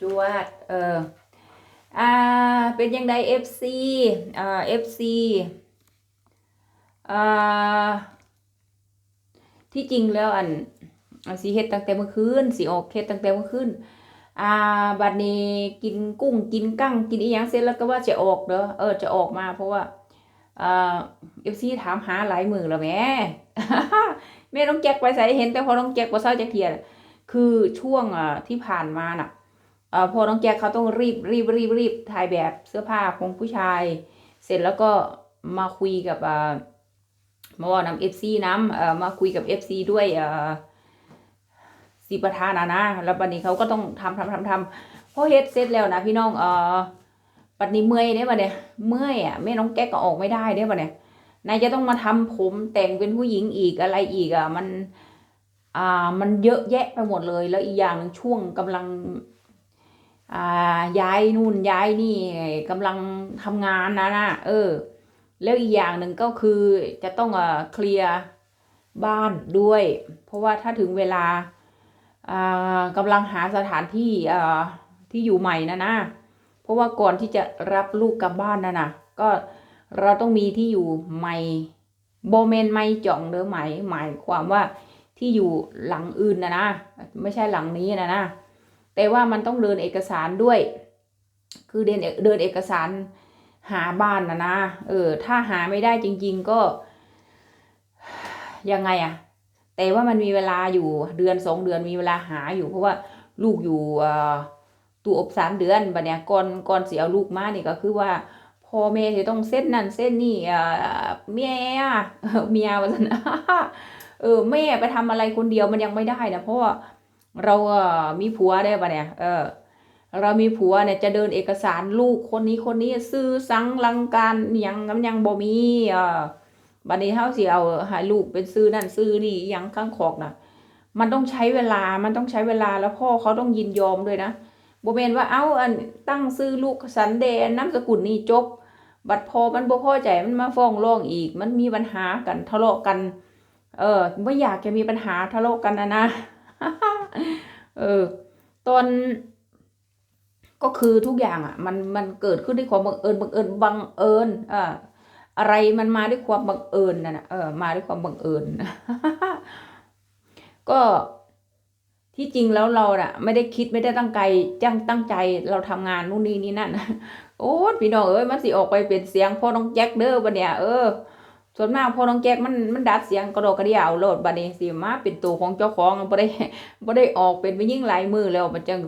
จวดเอออ่าเป็นยังไง FC อ่า FC อ่าที่จริงแล้วอันสีเฮ็ดตั้งแต่เมื่อคืนสีออกเฮ็ดตั้งแต่เมื่อคืนอ่าบัดนี้กินกุ้งกินกั้งกินอีหยังเสร็จแล้วก็ว่าจะออกเด้อเออจะออกมาเพราะว่าเอ่า FC ถามหาหลายมือแล้วแม่แม่น้องแจ็คไปใส่เห็นแต่พอน้องแจ็คบ่เศร้าจักเทียนคือช่วงอ่ที่ผ่านมาน่ะ พอน้องแจ็คเขาต้องรีบรีบรีบรีบถ่ายแบบเสื้อผ้าของผู้ชาย เสร็จแล้วก็มาคุยกับอ่ามาว่านำเอฟซีน้ำเอ่อมาคุยกับเอฟซีด้วยเอ่อสีประธานนะนะแล้วบัดนี้เขาก็ต้องทำทำทำทำพอเฮ็ดเสร็จแล้วนะพี่น้องเอ่อปัดนี้เมื่อยเด้บัดเนี่ยเมื่อยอะแม่น้องแก๊กก็ออกไม่ได้เด้บัดเนี่ยนายจะต้องมาทำผมแต่งเป็นผู้หญิงอีกอะไรอีกอะมันอ่ามันเยอะแยะไปหมดเลย แล้วอีกอย่างช่วงกำลัง ย้ายนู่นย้ายนี่กำลังทำงานนะนะเออ แล้วอีกอย่างหนึ่งก็คือจะต้องเอ่อเคลียร์บ้านด้วย เพราะว่าถ้าถึงเวลาอ่ากำลังหาสถานที่อ่าที่อยู่ใหม่นะนะเพราะว่าก่อนที่จะรับลูกกลับบ้านนะนะก็เราต้องมีที่อยู่ใหม่โบเมนไม่จ่องเด้อหมายหมายความว่าที่อยู่หลังอื่นนะนะไม่ใช่หลังนี้นะนะ แต่ว่ามันต้องเดินเอกสารด้วย คือเดินเดินเอกสารหาบ้านนะนะเออ ถ้าหาไม่ได้จริง ๆ ก็ยังไงอะแต่ว่ามันมีเวลาอยู่เดือนสองเดือนมีเวลาหาอยู่ เพราะว่าลูกอยู่ตู้อบสามเดือนบัดเนี้ยก่อนก่อนเสิเอาลูกมานี่ก็คือว่าพ่อแม่จะต้องเส้นนั่นเส้นนี่เออเมียเมียว่าซั่นเออแม่ไปทำอะไรคนเดียวมันยังไม่ได้นะเพราะว่า เราเอ่อมีผัวได้ปะเนี่ย เออ เรามีผัวเนี่ยจะเดินเอกสารลูกคนนี้คนนี้ซื้อสังลังการอิหยังกำยังบ่มีเออบัดนี้เฮาสิเอาให้ลูกเป็นซื้อนั่นซื้อนี่อิหยังข้างขอกน่ะมันต้องใช้เวลา มันต้องใช้เวลาแล้วพ่อเขาต้องยินยอมด้วยนะบ่แม่นว่าเอ้าอันตั้งซื้อลูกสันเดนนามสกุลนี่จบ บัดพอมันบ่พอใจมันมาฟ้องร้องอีก มันมีปัญหากันทะเลาะกัน เออไม่อยากจะมีปัญหาทะเลาะกันนะนะ เออ ตอน ก็คือทุกอย่างอะ มันมันเกิดขึ้นด้วยความบังเอิญบังเอิญบังเอิญอ่าอะไรมันมาด้วยความบังเอิญน่ะนะเออมาด้วยความบังเอิญก็ที่จริงแล้วเราน่ะ ไม่ได้คิดไม่ได้ตั้งใจจ้งตั้งใจเราทำงานนู่นนี่นี่นั่นโอ้พี่น้องเอ้ยมันสิออกไปเป็นเสียงพ่อน้องแจ็คเด้อบัดเนี่ยเออ ส่วนมากพอน้องแจ็คมันมันดัดเสียงกระโดดกระเดี่ยวโลดบัดนี้สิมาเป็นตัวของเจ้าของบ่ได้บ่ได้ออกเป็นไปยิ่งหลายมือแล้วมันจัง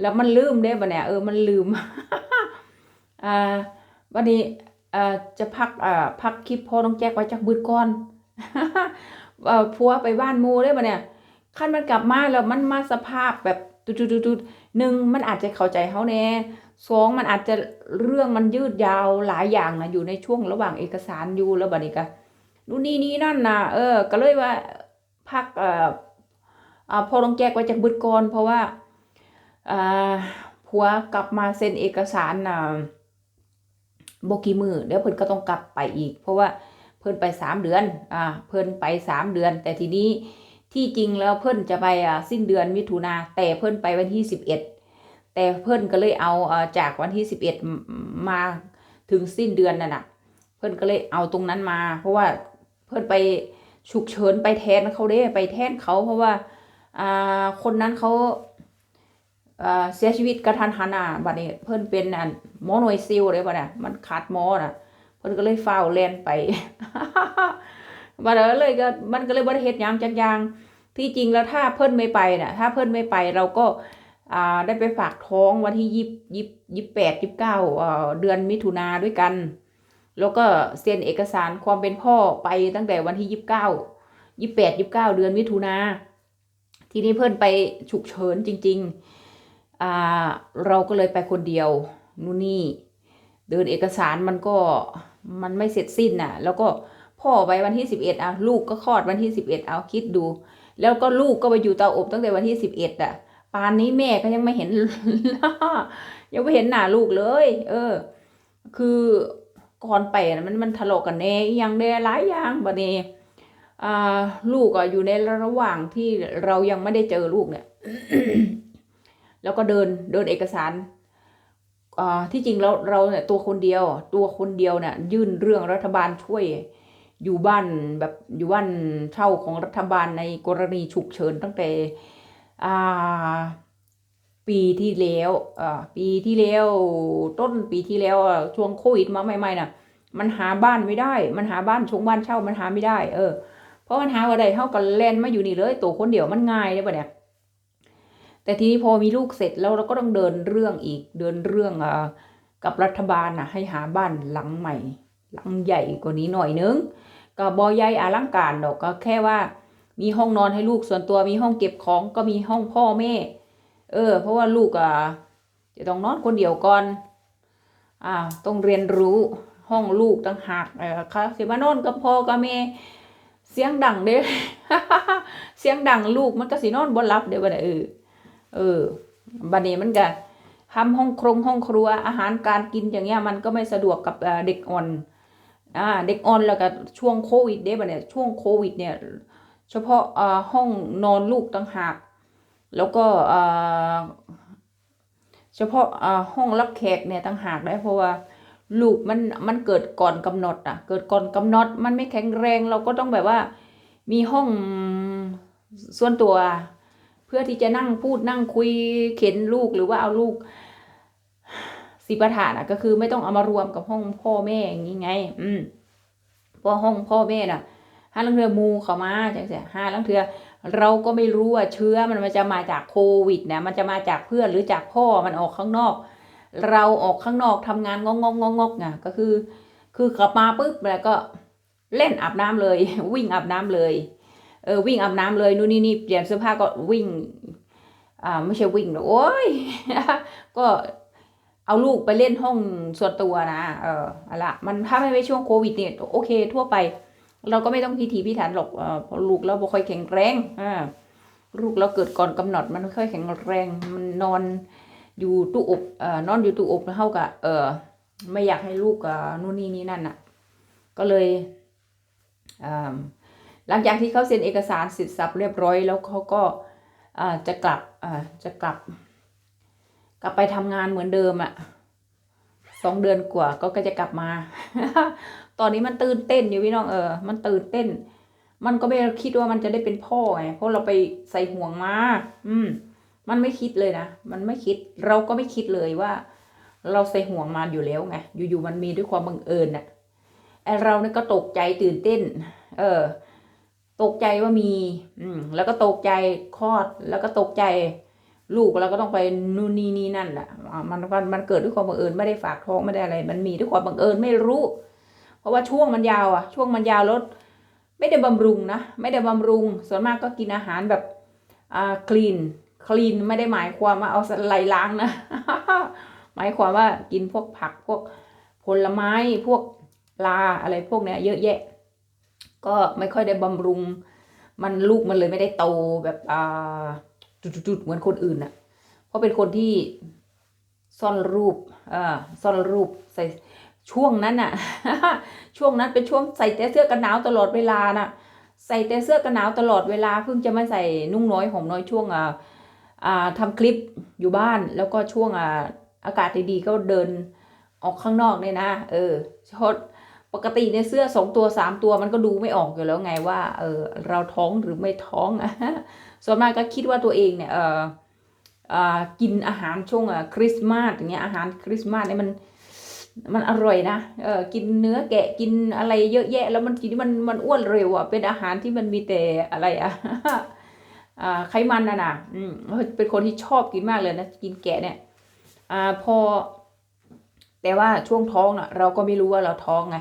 แล้วมันลืมเด้บัดเนี่ยเออมันลืมอ่าบัดนี้อ่าจะพักอ่าพักคลิปพ่อน้องแจ็คไว้จักบืดก่อนเอ่อพัวไปบ้านมู่เด้บัดเนี่ยคันมันกลับมาแล้วมันมาสภาพแบบตุดๆๆหนึ่งมันอาจจะเข้าใจเฮาแน่ สองมันอาจจะเรื่องมันยืดยาวหลายอย่างนะอยู่ในช่วงระหว่างเอกสารอยู่แล้วบัดนี้ก็นู่นนี่นี่นั่นนะเออ ก็เลยว่าพักเอ่ออ่าพอลงแจกไว้จากบึดก่อนเพราะว่าอ่าผัวกลับมาเซ็นเอกสารน่ะบกี่มือเดี๋ยวเพิ่นก็ต้องกลับไปอีก เพราะว่าเพิ่นไปสามเดือนอ่าเพิ่นไปสามเดือน แต่ทีนี้ที่จริงแล้วเพิ่นจะไปอ่าสิ้นเดือนมิถุนาแต่เพิ่นไปวันที่สิบเอ็ด แต่เพิ่นก็เลยเอาจากวันที่สิบเอ็ดมาถึงสิ้นเดือนนั่นน่ะเพิ่นก็เลยเอาตรงนั้นมา เพราะว่าเพื่อนไปฉุกเฉินไปแทนเขาเด้ไปแทนเขาเพราะว่าอ่าคนนั้นเขาเสียชีวิตกระทันหันอะบัดนี้เพิ่นเป็นอันหมอหน่วยซิลเลยบัดน่ะมันขาดหมอน่ะ เพิ่นก็เลยฟ้าแลนไปบัดนั้นเลยก็มันก็เลยบ่ได้เฮ็ดหยังจักอย่างที่จริงแล้วถ้าเพิ่นไม่ไปน่ะ ถ้าเพิ่นไม่ไปเราก็ ได้ไปฝากท้องวันที่ยี่ยี่ยี่แปดยี่เก้าเดือนมิถุนาด้วยกัน แล้วก็เซ็นเอกสารความเป็นพ่อไปตั้งแต่วันที่ยี่สิบเก้ายี่แปดยี่เก้าเดือนมิถุนาทีนี้เพื่อนไปฉุกเฉินจริงๆอ่าเราก็เลยไปคนเดียวนู่นนี่เดินเอกสารมันก็มันไม่เสร็จสิ้นน่ะ แล้วก็พ่อไปวันที่สิบเอ็ดอะลูกก็คลอดวันที่สิบเอ็ดเอาคิดดู แล้วก็ลูกก็ไปอยู่เตาอบตั้งแต่วันที่สิบเอ็ดอะ ปานนี้แม่ก็ยังไม่เห็นยังไม่เห็นหน้าลูกเลย เออ คือก่อนไปมันมันทะเลาะกันแน่อหย่างแน่หลายอย่างบัดนี้อ่าลูกอะอยู่ในระหว่างที่เรายังไม่ได้เจอลูกเนี่ย แล้วก็เดินเดินเอกสารอ่าที่จริงแล้วเราเนี่ยตัวคนเดียว ตัวคนเดียวเนี่ยยื่นเรื่องรัฐบาลช่วย อยู่บ้านแบบอยู่บ้านเช่าของรัฐบาลในกรณีฉุกเฉินตั้งแต่ ปีที่แล้วอ่าปีที่แล้วต้นปีที่แล้วอะช่วงโควิดมาใหม่ๆน่ะ มันหาบ้านไม่ได้ มันหาบ้านชงบ้านเช่ามันหาไม่ได้ เออ เพราะมันหาว่าใดเท่ากับแลนมาอยู่นี่เลยตัวคนเดียวมันง่ายเลยปะเนี่ย แต่ทีนี้พอมีลูกเสร็จแล้วเราก็ต้องเดินเรื่องอีก เดินเรื่องอ่ากับรัฐบาลนะให้หาบ้านหลังใหม่ หลังใหญ่กว่านี้หน่อยนึง ก็บอใหญ่อลังการดอกก็แค่ว่า มีห้องนอนให้ลูกส่วนตัวมีห้องเก็บของก็มีห้องพ่อแม่ เออ เพราะว่าลูกอะจะต้องนอนคนเดียวก่อนอ่าต้องเรียนรู้ห้องลูกต่างหากเออค่ะสิมานอนกับพ่อกับแม่เสียงดังเด้เสียงดังลูกมันก็สินอนบ่หลับเด้บัดนี้เออเออบัดนี้มันก็ทำห้องครงห้องครัวอาหารการกินอย่างเงี้ยมันก็ไม่สะดวกกับเด็กอ่อนอ่าเด็กอ่อนแล้วก็ช่วงโควิดเด้บัดเนี่ยช่วงโควิดเนี่ย เฉพาะห้องนอนลูกต่างหาก แล้วก็เฉพาะห้องรับแขกเนี่ยต่างหากได้เพราะว่าลูกมันมันเกิดก่อนกำหนดอะ เกิดก่อนกำหนดมันไม่แข็งแรงเราก็ต้องแบบว่า มีห้องส่วนตัว เพื่อที่จะนั่งพูดนั่งคุยเข็นลูกหรือว่าเอาลูกสิปทานอะ ก็คือไม่ต้องเอามารวมกับห้องพ่อแม่อย่างนี้ไง อืมเพราะห้องพ่อแม่น่ะ ห้าลังเทือมูเข้ามาจังเสียห้าลังเทือเราก็ไม่รู้ว่าเชื้อมันจะมาจากโควิดนะมันจะมาจากเพื่อนหรือจากพ่อมันออกข้างนอก เราออกข้างนอกทำงานงงงงงกไงก็คือ คือกลับมาปุ๊บแล้วก็เล่นอาบน้ำเลย วิ่งอาบน้ำเลยเออวิ่งอาบน้ำเลยนู่นนี่นี่เปลี่ยนเสื้อผ้าก็วิ่งอ่าไม่ใช่วิ่งหรอกโอ้ยก็เอาลูกไปเล่นห้องส่วนตัวนะ เอออะละมันถ้าไม่ไม่ช่วงโควิดเนี่ยโอเคทั่วไป เราก็ไม่ต้องพิถีพิถันหรอกเออเพราะลูกเราบ่ค่อยแข็งแรงอ่าลูกเราเกิดก่อนกำหนดมันค่อยแข็งแรงมันนอนอยู่ตู้อบเอ่อนอนอยู่ตู้อบเท่ากับเออไม่อยากให้ลูกนู่นนี่นี่นั่นน่ะ ก็เลยหลังจากที่เขาเซ็นเอกสารเสร็จสับเรียบร้อย แล้วเขาก็จะกลับจะกลับ กลับไปทำงานเหมือนเดิมอะสองเดือนกว่าก็ก็จะกลับมา ตอนนี้มันตื่นเต้นอยู่พี่น้องเออ มันตื่นเต้น มันก็ไม่คิดว่ามันจะได้เป็นพ่อไงเพราะเราไปใส่ห่วงมา อืม มันไม่คิดเลยนะมันไม่คิดเราก็ไม่คิดเลยว่า เราใส่ห่วงมาอยู่แล้วไงอยู่ๆมันมีด้วยความบังเอิญน่ะไอเราเนี่ยก็ตกใจตื่นเต้น เออ ตกใจว่ามี อืม แล้วก็ตกใจคลอด แล้วก็ตกใจลูกเราก็ต้องไปนู่นนี่นี่นั่นแหละอ่ามันมันมันเกิดด้วยความบังเอิญไม่ได้ฝากท้องไม่ได้อะไร มันมีด้วยความบังเอิญไม่รู้ เพราะว่าช่วงมันยาวอะช่วงมันยาวล้วไม่ได้บำรุงนะไม่ได้บำรุง ส่วนมากก็กินอาหารแบบอ่าคลีนคลีนไม่ได้หมายความว่าเอาไหลล้างนะ หมายความว่ากินพวกผักพวกผลไม้พวกปลาอะไรพวกเนี้ยเยอะแยะ ก็ไม่ค่อยได้บำรุง มันลูกมันเลยไม่ได้โตแบบอ่าจุดๆเหมือนคนอื่นน่ะเพราะเป็นคนที่ซ่อนรูปอ่าซ่อนรูปใส่ ช่วงนั้นน่ะ ช่วงนั้นเป็นช่วงใส่แต่เสื้อกันหนาวตลอดเวลาน่ะ ใส่แต่เสื้อกันหนาวตลอดเวลาเพิ่งจะมาใส่นุ่งน้อยห่มน้อยช่วงอ่าอ่าทำคลิปอยู่บ้านแล้วก็ช่วงอ่าอากาศดีๆก็เดินออกข้างนอกเนี่ยนะ เออชดปกติในเสื้อสองตัวสามตัวมันก็ดูไม่ออกอยู่แล้วไงว่า เออเราท้องหรือไม่ท้องส่วนมากก็คิดว่าตัวเองเนี่ยเอออ่ากินอาหารช่วงอะคริสต์มาสอย่างเงี้ยอาหารคริสต์มาสเนี่ยมัน มันอร่อยนะ เออกินเนื้อแกะกินอะไรเยอะแยะ แล้วมันทีนี้มันมันอ้วนเร็วอะ เป็นอาหารที่มันมีแต่อะไรอะอ่าไขมันน่ะนะอืมเป็นคนที่ชอบกินมากเลยนะ กินแกะเนี่ย อ่า พอ แต่ว่าช่วงท้องน่ะ เราก็ไม่รู้ว่าเราท้องไง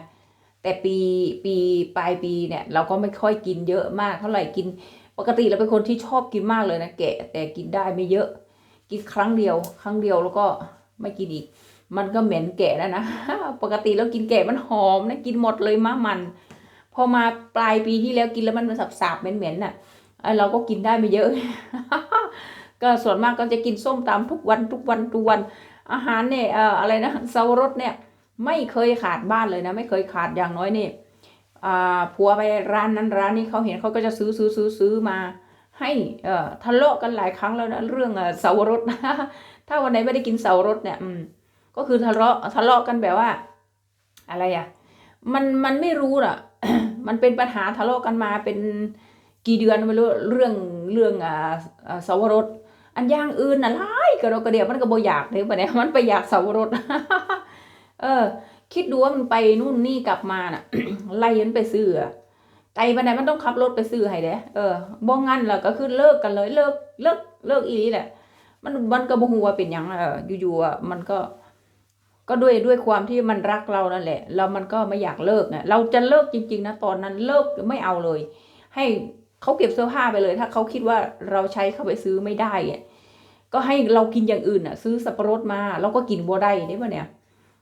แต่ปีปีปลายปีเนี่ย เราก็ไม่ค่อยกินเยอะมากเท่าไหร่กิน ปกติเราเป็นคนที่ชอบกินมากเลยนะแกะ แต่กินได้ไม่เยอะ กินครั้งเดียว ครั้งเดียวแล้วก็ไม่กินอีก มันก็เหม็นแกะแล้วนะ ปกติแล้วกินแกะมันหอมนะ กินหมดเลยมะมัน พอมาปลายปีที่แล้วกินแล้วมันสับๆเหม็นๆน่ะเราก็กินได้ไม่เยอะ ก็ส่วนมากก็จะกินส้มตำทุกวันทุกวันทุกวัน อาหารเนี่ยเอ่ออะไรนะเซารสเนี่ย ไม่เคยขาดบ้านเลยนะ ไม่เคยขาดอย่างน้อยนี่อ่าผัวไปร้านนั้นร้านนี้เขาเห็นเขาก็จะซื้อซื้อซื้อซื้อมา ให้เอ่อทะเลาะกันหลายครั้งแล้วนะเรื่องเอ่อสาวรสนะถ้าวันไหนไม่ได้กินเสาวรสเนี่ยอืม ก็คือทะเลาะทะเลาะกันแบบว่า อะไรอะ มันมันไม่รู้อะ มันเป็นปัญหาทะเลาะกันมาเป็นกี่เดือนไม่รู้เรื่องเรื่องอ่าเสวรสอันย่างอื่นน่ะหลายกระโดกระเดียบมันก็บ่อยากเลยปะเนี่ยมันไปอยากเสวรสเออ คิดดูว่ามันไปนู่นนี่กลับมาน่ะไล่มันไปซื้ออะไกลปานใดมันต้องขับรถไปซื้อให้เด้เออบ่งั้นล่ะก็คือเลิกกันเลยเลิกเลิกเลิกอีหลีแหละ มันมันก็บ่ฮู้ว่าเป็นหยังเอออยู่ๆอะมันก็ ก็ด้วยด้วยความที่มันรักเรานั่นแหละแล้วมันก็ไม่อยากเลิกไงเราจะเลิกจริง ๆ นะตอนนั้นเลิกไม่เอาเลย ให้เขาเก็บเสื้อผ้าไปเลย ถ้าเขาคิดว่าเราใช้เข้าไปซื้อไม่ได้อะก็ให้เรากินอย่างอื่นอะ ซื้อสับปะรดมาเราก็กินบัวได้ได้ปะเนี่ย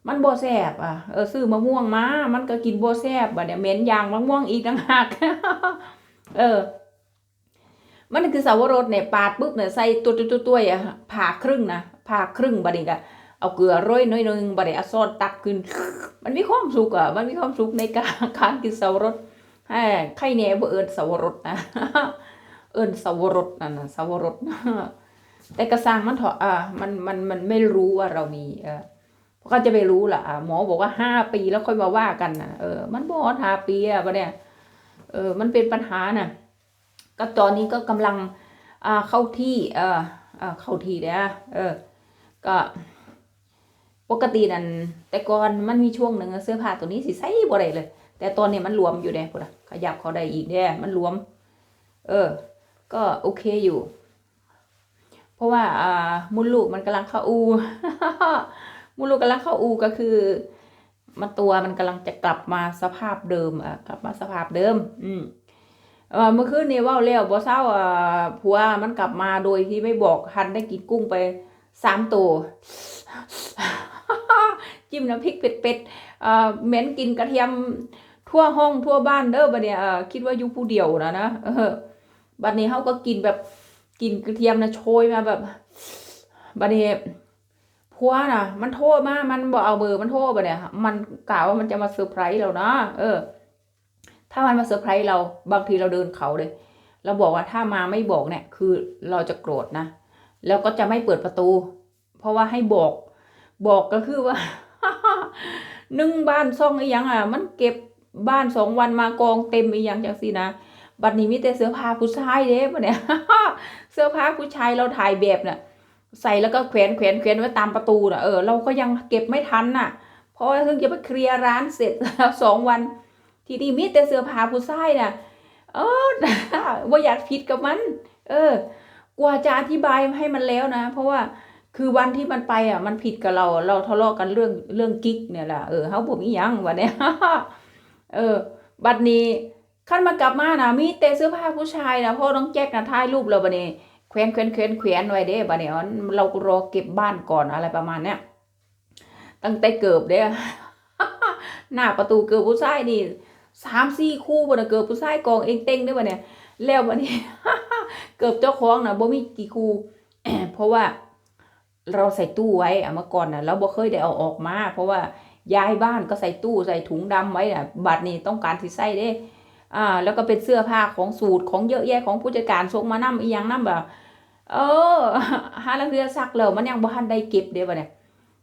มันบัวแซบอะเออซื้อมะม่วงมามันก็กินบัวแซบอะเนี่ยเหม็นยางมะม่วงอีกต่างหากเออ มันคือสาวรสเนี่ยปาดปุ๊บเนี่ยใส่ตัวตัวตัวตัวอะผ่าครึ่งนะผ่าครึ่งบัดนี้ก็ เอาเกลือโรยน้อยนึงบัดอาซอสตักขึ้น มันมีความสุขอะ มันมีความสุขในการการกินสาวรสแหมใครแหน่บ่เอิญสาวรสนะ เอิญสาวรสนั่นนะสาวรสแต่กระซังมันเถอะอ่ามันมันมันไม่รู้ว่าเรามีเออพราะก็จะไปรู้ล่ะอ่าหมอบอกว่าห้าปีแล้วค่อยมาว่ากันนะเออ มันบอกห้าปีอะปะเนี่ยเออ มันเป็นปัญหาน่ะ ก็ตอนนี้ก็กำลังอ่าเข้าที่ เอออ่าเข้าที่แล้วเออ ก็ ปกตินั่นแต่ก่อนมันมีช่วงหนึ่งเสื้อผ้าตัวนี้สิใส่บ่ได้เลย แต่ตอนนี้มันรวมอยู่เด้พุ่นน่ะขยับเขาได้อีกเด้มันรวม เออ ก็โอเคอยู่ เพราะว่าอ่ามุนลูกมันกำลังเข้าอู มุนลูกกำลังเข้าอูก็คือ มันตัวมันกำลังจะกลับมาสภาพเดิมอะกลับมาสภาพเดิม อืมเมื่อคืนนี้เว่าแล้วบ่เศร้าผัวมันกลับมาโดยที่ไม่บอกหันได้กินกุ้งไปสามตัว จิ้มน้ำพริกเป็ดๆเอ่อเหม็นกินกระเทียมทั่วห้องทั่วบ้านเด้อบัดเนี่ยคิดว่าอยู่ผู้เดียวนะนะเออบัดนี้เขาก็กินแบบกินกระเทียมนะโชยมาแบบบัดนี้ผัวน่ะมันโทษมามันบอกเอาเบอร์มันโทษบัดเนี่ยมันกล่าวว่ามันจะมาเซอร์ไพรส์เรานะเออ ถ้ามันมาเซอร์ไพรส์เราบางทีเราเดินเขาเลย เราบอกว่าถ้ามาไม่บอกเนี่ย คือเราจะโกรธนะแล้วก็จะไม่เปิดประตู เพราะว่าให้บอก บอกก็คือว่า นึ่งบ้านซ่องอีหยังอะ มันเก็บบ้านสองวันมากองเต็มอีหยังจังสินะบัดนี้มีแต่เสื้อผ้าผู้ชายเด้ปะเนี่ยเสื้อผ้าผู้ชายเราถ่ายแบบน่ะ ใส่แล้วก็แขวนแขวนแขวนไว้ตามประตูน่ะเออเราก็ยังเก็บไม่ทันน่ะ เพราะว่าเพิ่งจะไปเคลียร์ร้านเสร็จแล้วสองวัน ทีนี้มีแต่เสื้อผ้าผู้ชายน่ะ เออว่าอยากผิดกับมัน เออ กว่าจะอธิบายให้มันแล้วนะ เพราะว่า คือวันที่มันไปอะ มันผิดกับเรา เราทะเลาะกันเรื่องเรื่องกิ๊กเนี่ยแหละเออเขาบอกอีหยังวันเนี้ยเออ บัดนี้ขั้นมากลับมานะมีแต่เสื้อผ้าผู้ชายนะพ่อน้องแจ็คนะถ่ายรูปเราบัดนี้แขวนแขวนแขวนแขวนไว้เด้บัดนี้เรารอเก็บบ้านก่อนอะไรประมาณเนี้ยตั้งแต่เกิบเด้หน้าประตูเกิบผู้ชายนี่สามสี่คู่บนเกิบผู้ชายกองเองเต็งด้อบัดเนี้ยแล้วบัดนี้ เกิบเจ้าของนะบ่มีกี่คู่เพราะว่า เราใส่ตู้ไว้อะเมื่อก่อนน่ะเราบ่เคยได้เอาออกมา เพราะว่าย้ายบ้านก็ใส่ตู้ใส่ถุงดำไว้น่ะบัดนี้ต้องการสิใส่เด้อ่าแล้วก็เป็นเสื้อผ้าของสูตรของเยอะแยะของผู้จัดการส่งมานำอีหยังนำแบบเออหาลังเรือซักแล้วมันยังบ่ทันได้เก็บเด้บัดเนี่ย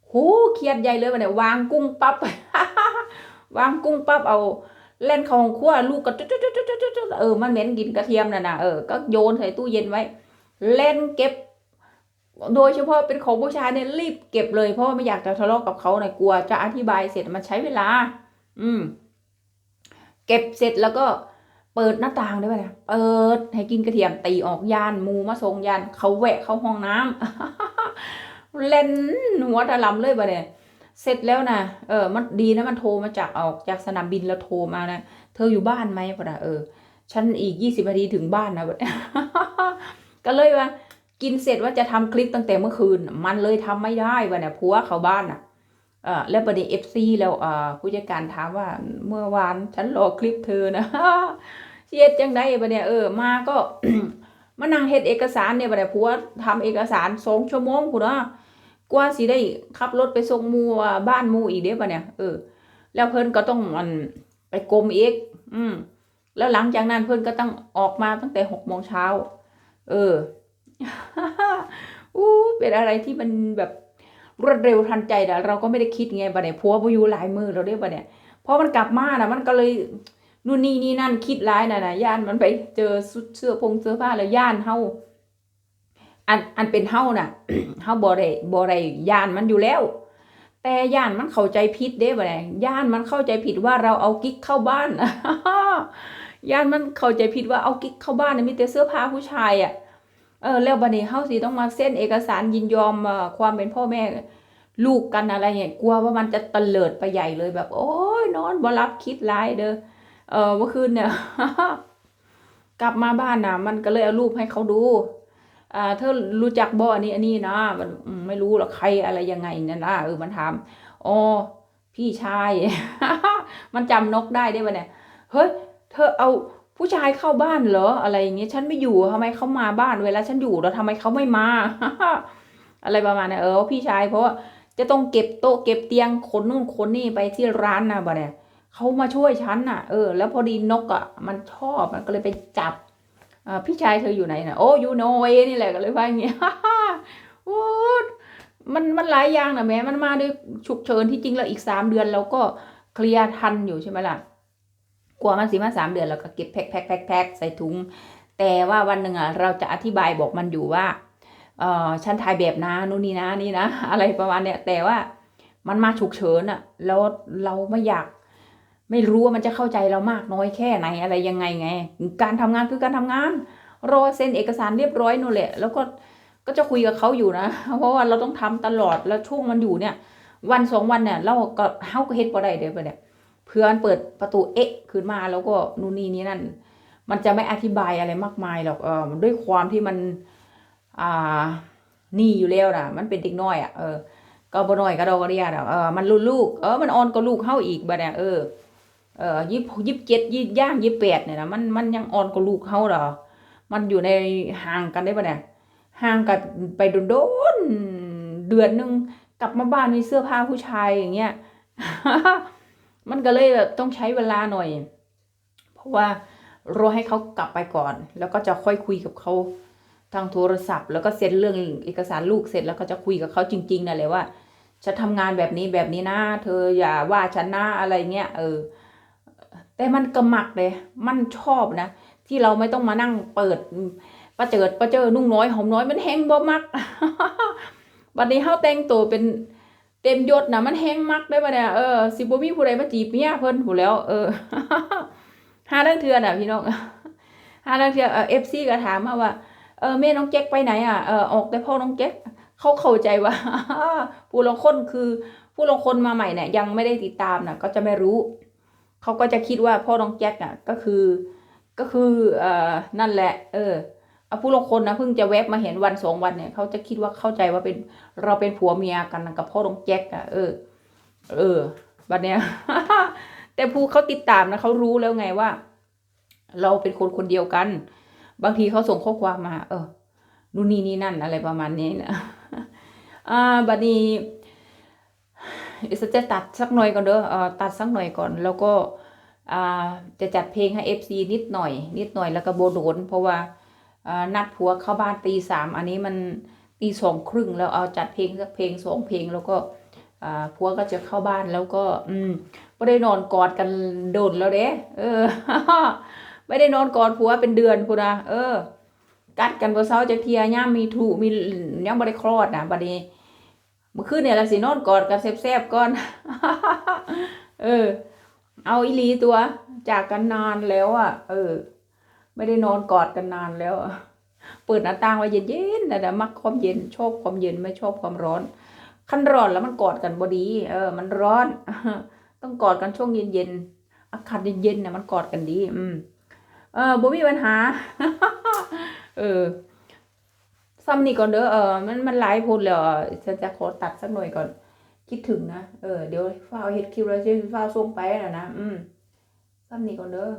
โหเครียดใหญ่เลยบัดเนี่ยวางกุ้งปั๊บวางกุ้งปั๊บเอาเล่นของครัวลูกก็จุ๊ดๆๆๆๆเออมันเหม็นกินกระเทียมน่ะนะเออก็โยนใส่ตู้เย็นไว้ เล่นเก็บ โดยเฉพาะเป็นของผู้ชายเนี่ยรีบเก็บเลยเพราะว่าไม่อยากจะทะเลาะกับเขาหน่อยกลัวจะอธิบายเสร็จมันใช้เวลา อืม เก็บเสร็จแล้วก็เปิดหน้าต่างได้ไหมเนี่ยเปิดให้กินกระเทียมตีออกยานมูมาส่งยานเขาแหวะเข้าห้องน้ำเล่นหัวตะลำเลยบะเนี่ยเสร็จแล้วนะเออ มันดีนะมันโทรมาจากออกจากสนามบินแล้วโทรมานะเธออยู่บ้านไหมปะนะเออฉันอีกยี่สิบนาทีถึงบ้านนะบะก็เลยว่า กินเสร็จว่าจะทำคลิปตั้งแต่เมื่อคืน มันเลยทำไม่ได้วะเนี่ยผัวเขาบ้านอะเออแล้วประเดี๋ยวเอฟซีแล้วอ่าผู้จัดการถามว่าเมื่อวานฉันรอคลิปเธอนะเสียดจังได้ประเดี๋ยวเออมาก็มานั่งเฮ็ดเอกสารเนี่ยประเดี๋ยวผัวทำเอกสารสองชั่วโมงพุ่นะกว่าสิได้ขับรถไปส่งมูบ้านมูอีกเด้ปะเนี่ยเออแล้วเพิ่นก็ต้องมันไปกรมเอกอืมแล้วหลังจากนั้นเพิ่นก็ต้องออกมาตั้งแต่หกโมงเช้า เออ อู้เป็นอะไรที่มันแบบรวดเร็วทันใจแต่เราก็ไม่ได้คิดไงบัดเนี่ยพัวบ่อยู่หลายมือเราได้บัดเนี่ยพอมันกลับมานะมันก็เลยนู่นนี่นี่นั่นคิดร้ายน่ะนะย่านมันไปเจอเสื้อพงเสื้อผ้าแล้วย่านเฮาอันอันเป็นเฮาน่ะเฮาบ่ได้บ่ได้ย่านมันอยู่แล้ว แต่ย่านมันเข้าใจผิดเด้บัดเนี่ยย่านมันเข้าใจผิดว่าเราเอากิ๊กเข้าบ้านย่านมันเข้าใจผิดว่าเอากิ๊กเข้าบ้านน่ะมีแต่เสื้อผ้าผู้ชายอะ เออแล้วบัดนี้เฮาสิต้องมาเซ็นเอกสารยินยอมความเป็นพ่อแม่ลูกกันอะไรเนี่ยกลัวว่ามันจะตะเลิดไปใหญ่เลยแบบ โอ้ยนอนบ่รับคิดร้ายเด้อเออเมื่อคืนเนี่ยกลับมาบ้านนะมันก็เลยเอารูปให้เขาดูอ่าเธอรู้จักบ่อันนี้อันนี้นะมันไม่รู้หรอกใครอะไรยังไงนี่ยนะเออมันถามอ๋อพี่ชาย มันจำนกได้ได้ปะเนี่ยเฮ้ยเธอเอา ผู้ชายเข้าบ้านเหรออะไรอย่างเงี้ยฉันไม่อยู่ทำไมเขามาบ้านเวลาฉันอยู่แล้วทำไมเขาไม่มา อะไรประมาณนั้นเออพี่ชายเพราะว่าจะต้องเก็บโต๊ะเก็บเตียงขนนู่นขนนี่ไปที่ร้านนะบ่เนี่ยเขามาช่วยฉันน่ะเออแล้วพอดีนกอะมันชอบมันก็เลยไปจับอ่าพี่ชายเธออยู่ไหนนะโอ้ยู่โนเวย์นี่แหละก็เลยว่าอย่างเงี้ยโอ้มันมันหลายอย่างนะแม่มันมาด้วยฉุกเฉินที่จริงแล้วอีกสามเดือนเราก็เคลียร์ทันอยู่ใช่ไหมล่ะ กลัวมันสิมาสามเดือนเราก็เก็บแพ็คแพ็คแพ็คแพ็คใส่ถุง แต่ว่าวันหนึ่งอะเราจะอธิบายบอกมันอยู่ว่าเออฉันถ่ายแบบนะนู่นนี่นะนี่นะอะไรประมาณเนี้ยแต่ว่ามันมาฉุกเฉินอะแล้วเราไม่อยากไม่รู้ว่ามันจะเข้าใจเรามากน้อยแค่ไหนอะไรยังไงไง การทำงานคือการทำงาน รอเซ็นเอกสารเรียบร้อยนู่นแหละ แล้วก็ก็จะคุยกับเขาอยู่นะ เพราะว่าเราต้องทำตลอดแล้วช่วงมันอยู่เนี่ย วันสองวันเนี่ยเราก็เฮาก็เฮ็ดบ่ได้เด้อบ่เนี่ย เพื่อนเปิดประตูเอ๊ะขึ้นมาแล้วก็นู่นนี่นี่นั่น มันจะไม่อธิบายอะไรมากมายหรอกเออด้วยความที่มันอ่านี่อยู่แล้วนะมันเป็นเด็กน้อยอะเออก็บ่น้อยก็ดอกก็เรียดอะเออมันรุ่นลูกเออมันอ่อนก็ลูกเฮาอีกบัดเนี่ยเออเออยี่สิบเจ็ดยี่ย่างยี่สิบแปดเนี่ยนะมันมันยังอ่อนก็ลูกเฮาหรอมันอยู่ในห่างกันได้ปะเนี่ยห่างกันไปโดนเดือนหนึงกลับมาบ้านมีเสื้อผ้าผู้ชายอย่างเงี้ย มันก็เลยแบบต้องใช้เวลาหน่อย เพราะว่ารอให้เขากลับไปก่อน แล้วก็จะค่อยคุยกับเขาทางโทรศัพท์ แล้วก็เซ็นเรื่องเอกสารลูกเสร็จแล้วก็จะคุยกับเขาจริงๆนั่นแหละว่าฉันทำงานแบบนี้แบบนี้นะเธออย่าว่าฉันนะอะไรเงี้ยเออ แต่มันกระหมักเลย มันชอบนะ ที่เราไม่ต้องมานั่งเปิดประเจิดประเจอนุ่งน้อยหอมน้อยมันแห้งบ่มักบัดนี้เฮาแต่งตัวเป็น เต็มยศนะมันแห้งมักได้ปะเนี่ยเออสิบ่มีผู้ใดมาจีบเมียเพิ่นผู้แล้ว เออหาเรื่องเทือนอะพี่น้องหาเรื่องเทือนเอฟซีก็ถามมาว่าเออแม่น้องแจ็คไปไหนอะเออออกแต่พ่อน้องแจ็คเขาเข้าใจว่าผู้ลงคนคือผู้ลงคนมาใหม่เนี่ยยังไม่ได้ติดตามนะก็จะไม่รู้ เขาก็จะคิดว่าพ่อน้องแจ็คอะก็คือ ก็คือเออนั่นแหละ เออ เอาผู้ลงคนนะเพิ่งจะแวบมาเห็นวันสองวันเนี่ยเขาจะคิดว่าเข้าใจว่าเป็นเราเป็นผัวเมียกันกับพ่อน้องแจ็คอะเออ เออบัดเนี้ยแต่ผู้เขาติดตามนะเขารู้แล้วไงว่า เราเป็นคนคนเดียวกัน บางทีเขาส่งข้อความมา เออนู่นนี่นี่นั่นอะไรประมาณนี้นะอ่าบัดนี้เดี๋ยวจะตัดสักหน่อยก่อนเด้อเออตัดสักหน่อยก่อน แล้วก็อ่าจะจัดเพลงให้ FC นิดหน่อย นิดหน่อยแล้วก็โบโดนเพราะว่า นัดผัวเข้าบ้านตีสามอันนี้มันตีสองครึ่งแล้วเอาจัดเพลงสักเพลงสองเพลงแล้วก็ผัวก็จะเข้าบ้านแล้วก็ อืมไม่ได้นอนกอดกันโดนแล้วเด้เออ ไม่ได้นอนกอดผัวเป็นเดือนพูนะเออ กัดกันบ่เซาจักเทียย่ามีถูมียังบ่ได้คลอดนะบัดนี้เมื่อคืนเนี่ยละสินอนกอดกันแซบๆก่อน เออ เอาอีลีตัวจากกันนานแล้วอะ เออ ไม่ได้นอนกอดกันนานแล้ว เปิดหน้าต่างไว้เย็นๆนะแต่มักความเย็นชอบความเย็นไม่ชอบความร้อนคันร้อนแล้วมันกอดกันบ่ดี เออ มันร้อน ต้องกอดกันช่วงเย็นๆอากาศเย็นๆเนี่ยมันกอดกันดี อืม เออบ่มีปัญหา เออซ้ำนี่ก่อนเด้อเออมันมันหลายพูดแล้วฉันจะขอตัดสักหน่อยก่อน คิดถึงนะ เออ เดี๋ยวฟ้าวเฮ็ดคลิปแล้วจะฟ้าวส่งไปน่ะนะ อืมซ้ำนี่ก่อนเด้อ